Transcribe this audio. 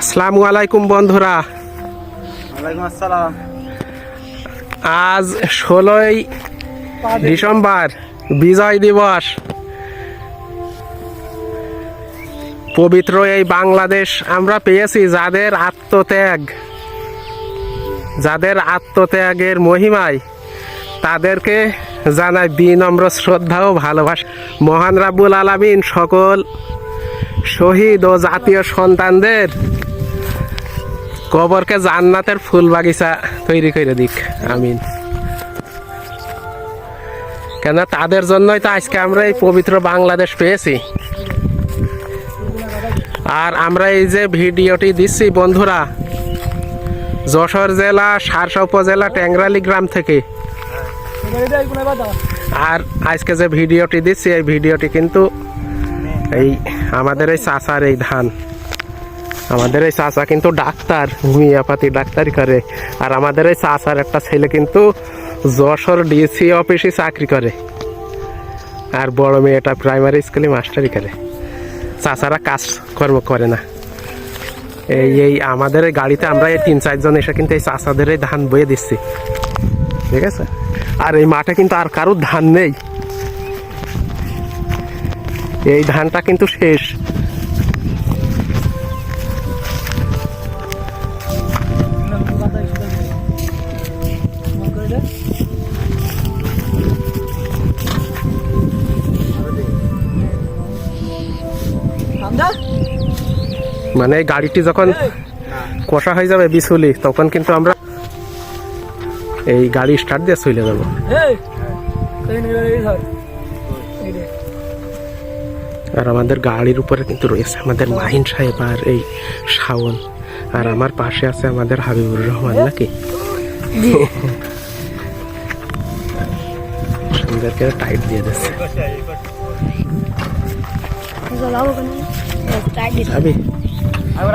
আসসালামু আলাইকুম বন্ধুরা। আজ ষোলোই ডিসেম্বর বিজয় দিবস। পবিত্র এই বাংলাদেশ আমরা পেয়েছি যাদের আত্মত্যাগ। যাদের আত্মত্যাগের মহিমায় তাদেরকে জানাই বিনম্র শ্রদ্ধা ও ভালোবাসা। মহান রাব্বুল আলামিন সকল শহীদ ও জাতীয় সন্তানদের কবরকে জান্নাতের ফুল বাগিচা তৈরি করে দিক, আমিন। কেন তাদের জন্যই তো আজকে আমরা এই পবিত্র বাংলাদেশ পেয়েছি। আর আমরা এই যে ভিডিওটি দিচ্ছি, বন্ধুরা, যশোর জেলা, সারসা উপজেলা, ট্যাংরালি গ্রাম থেকে। আর আজকে যে ভিডিওটি দিচ্ছি, এই ভিডিওটি কিন্তু এই আমাদের এই চাষার এই ধান। আমাদের এই চাচা কিন্তু ডাক্তার, হোমিওপ্যাথি ডাক্তারি করে। আর আমাদের এই চাচার একটা ছেলে কিন্তু যশোর ডিসি অফিসে চাকরি করে। আর বড় মেয়েটা প্রাইমারি স্কুলে মাস্টারি করে। চাচারা কাজ কর্ম করে না। এই এই আমাদের এই গাড়িতে আমরা এই তিন চারজন এসে কিন্তু এই চাচাদের এই ধান বয়ে দিচ্ছি। ঠিক আছে? আর এই মাঠে কিন্তু আর কারোর ধান নেই। এই ধানটা কিন্তু শেষ। মানে এই গাড়িটি যখন কষা হয়ে যাবে বিচুলি তখন কিন্তু আমরা এই গাড়ি স্টার্ট দিয়ে চলে যাব। আর আমাদের গাড়ির উপরে কিন্তু রয়েছে আমাদের মাহিন সাহেব আর এই শাওন। আর আমার পাশে আছে আমাদের হাবিবুর রহমান নাকি? সুন্দর করে টাইট দিয়ে দিচ্ছে যাবি আবার